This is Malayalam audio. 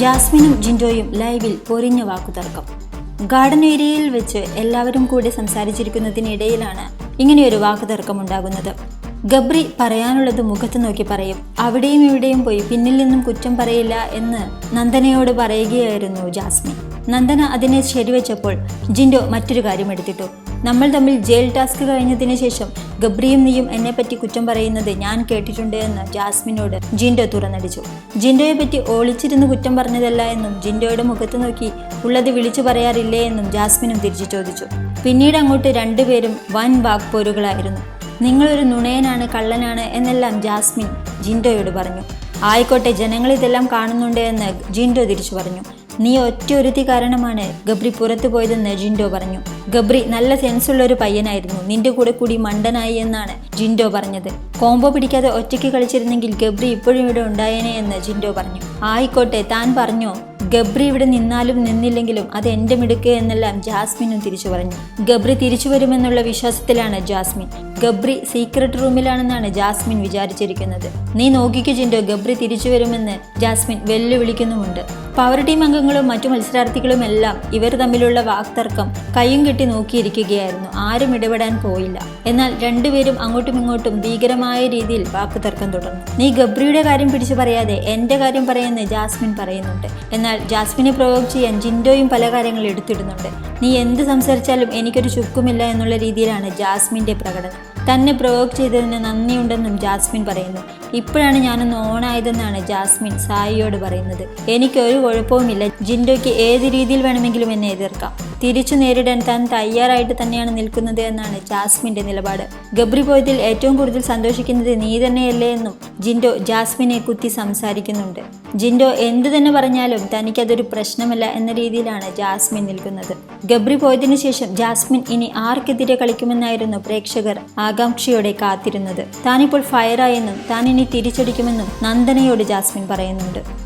ജാസ്മിനും ജിൻഡോയും ലൈവിൽ പൊരിഞ്ഞ വാക്കുതർക്കം. ഗാർഡൻ ഏരിയയിൽ വെച്ച് എല്ലാവരും കൂടി സംസാരിച്ചിരിക്കുന്നതിനിടയിലാണ് ഇങ്ങനെയൊരു വാക്കുതർക്കം ഉണ്ടാകുന്നത് ഗബ്രി പറയാനുള്ളത് മുഖത്ത് നോക്കി പറയും അവിടെയും ഇവിടെയും പോയി പിന്നിൽ നിന്നും കുറ്റം പറയില്ല എന്ന് നന്ദനയോട് പറയുകയായിരുന്നു ജാസ്മിൻ നന്ദന അതിനെ ശരിവെച്ചപ്പോൾ ജിൻഡോ മറ്റൊരു കാര്യം എടുത്തിട്ടു. നമ്മൾ തമ്മിൽ ജയിൽ ടാസ്ക് കഴിഞ്ഞതിന് ശേഷം ഗബ്രിയും നീയും എന്നെപ്പറ്റി കുറ്റം പറയുന്നത് ഞാൻ കേട്ടിട്ടുണ്ട് എന്ന് ജാസ്മിനോട് ജിൻഡോ തുറന്നടിച്ചു. ജിൻഡോയെ പറ്റി ഒളിച്ചിരുന്ന് കുറ്റം പറഞ്ഞതല്ല എന്നും ജിൻഡോയുടെ മുഖത്ത് നോക്കി ഉള്ളത് വിളിച്ചു പറയാറില്ലേ എന്നും ജാസ്മിനും തിരിച്ചു ചോദിച്ചു. പിന്നീട് അങ്ങോട്ട് രണ്ടുപേരും വൻ വാക്പോരുകളായിരുന്നു. നിങ്ങളൊരു നുണയനാണ് കള്ളനാണ് എന്നെല്ലാം ജാസ്മിൻ ജിൻഡോയോട് പറഞ്ഞു. ആയിക്കോട്ടെ ജനങ്ങൾ ഇതെല്ലാം കാണുന്നുണ്ട് എന്ന് ജിൻഡോ തിരിച്ചു പറഞ്ഞു. നീ ഒറ്റ ഒരുത്തി കാരണമാണ് ഗബ്രി പുറത്തു പോയതെന്ന് ജിൻഡോ പറഞ്ഞു. ഗബ്രി നല്ല സെൻസുള്ള ഒരു പയ്യനായിരുന്നു. നിന്റെ കൂടെ കൂടി മണ്ടനായി എന്നാണ് ജിൻഡോ പറഞ്ഞത്. കോംബോ പിടിക്കാതെ ഒറ്റയ്ക്ക് കളിച്ചിരുന്നെങ്കിൽ ഗബ്രി ഇപ്പോഴും ഇവിടെ ഉണ്ടായേനെ എന്ന് ജിൻഡോ പറഞ്ഞു. ആയിക്കോട്ടെ താൻ പറഞ്ഞു. ഗബ്രി ഇവിടെ നിന്നാലും നിന്നില്ലെങ്കിലും അത് എന്റെ മിടുക്ക് എന്നെല്ലാം ജാസ്മിനും തിരിച്ചു പറഞ്ഞു. ഗബ്രി തിരിച്ചു വരുമെന്നുള്ള വിശ്വാസത്തിലാണ് ജാസ്മിൻ. ഗബ്രി സീക്രട്ട് റൂമിലാണെന്നാണ് ജാസ്മിൻ വിചാരിച്ചിരിക്കുന്നത്. നീ നോക്കിക്കു ജിൻഡോ ഗബ്രി തിരിച്ചു വരുമെന്ന് ജാസ്മിൻ വെല്ലുവിളിക്കുന്നുമുണ്ട്. പവർ ടീം അംഗങ്ങളും മറ്റു മത്സരാർത്ഥികളും എല്ലാം ഇവർ തമ്മിലുള്ള വാക്തർക്കം കയ്യും കെട്ടി നോക്കിയിരിക്കുകയായിരുന്നു. ആരും ഇടപെടാൻ പോയില്ല. എന്നാൽ രണ്ടുപേരും അങ്ങോട്ടും ഇങ്ങോട്ടും ഭീകരമായ രീതിയിൽ വാക്കുതർക്കം തുടർന്നു. നീ ഗബ്രിയുടെ കാര്യം പിടിച്ചു പറയാതെ എന്റെ കാര്യം പറയുന്ന ജാസ്മിൻ പറയുന്നുണ്ട്. എന്നാൽ ജാസ്മിനെ പ്രയോഗം ചെയ്യാൻ ജിൻഡോയും പല കാര്യങ്ങൾ എടുത്തിടുന്നുണ്ട്. നീ എന്ത് സംസാരിച്ചാലും എനിക്കൊരു ചുക്കുമില്ല എന്നുള്ള രീതിയിലാണ് ജാസ്മിന്റെ പ്രകടനം. തന്നെ പ്രൊവോക്ക് ചെയ്തതിന് നന്ദിയുണ്ടെന്നും ജാസ്മിൻ പറയുന്നു. ഇപ്പോഴാണ് ഞാനൊന്ന് ഓണായതെന്നാണ് ജാസ്മിൻ സായിയോട് പറയുന്നത്. എനിക്ക് ഒരു കുഴപ്പവുമില്ല. ജിൻഡോയ്ക്ക് ഏത് രീതിയിൽ വേണമെങ്കിലും എന്നെ എതിർക്കാം. തിരിച്ചു നേരിടാൻ താൻ തയ്യാറായിട്ട് തന്നെയാണ് നിൽക്കുന്നത് എന്നാണ് ജാസ്മിന്റെ നിലപാട്. ഗബ്രി പോയതിൽ ഏറ്റവും കൂടുതൽ സന്തോഷിക്കുന്നത് നീ തന്നെയല്ലേ എന്നും ജിൻഡോ ജാസ്മിനെ കുത്തി സംസാരിക്കുന്നുണ്ട്. ജിൻഡോ എന്തു തന്നെ പറഞ്ഞാലും തനിക്കതൊരു പ്രശ്നമല്ല എന്ന രീതിയിലാണ് ജാസ്മിൻ നിൽക്കുന്നത്. ഗബ്രി പോയതിനു ശേഷം ജാസ്മിൻ ഇനി ആർക്കെതിരെ കളിക്കുമെന്നായിരുന്നു പ്രേക്ഷകർ ആകാംക്ഷയോടെ കാത്തിരുന്നത്. താനിപ്പോൾ ഫയറായെന്നും താൻ ഇനി തിരിച്ചടിക്കുമെന്നും നന്ദനയോട് ജാസ്മിൻ പറയുന്നുണ്ട്.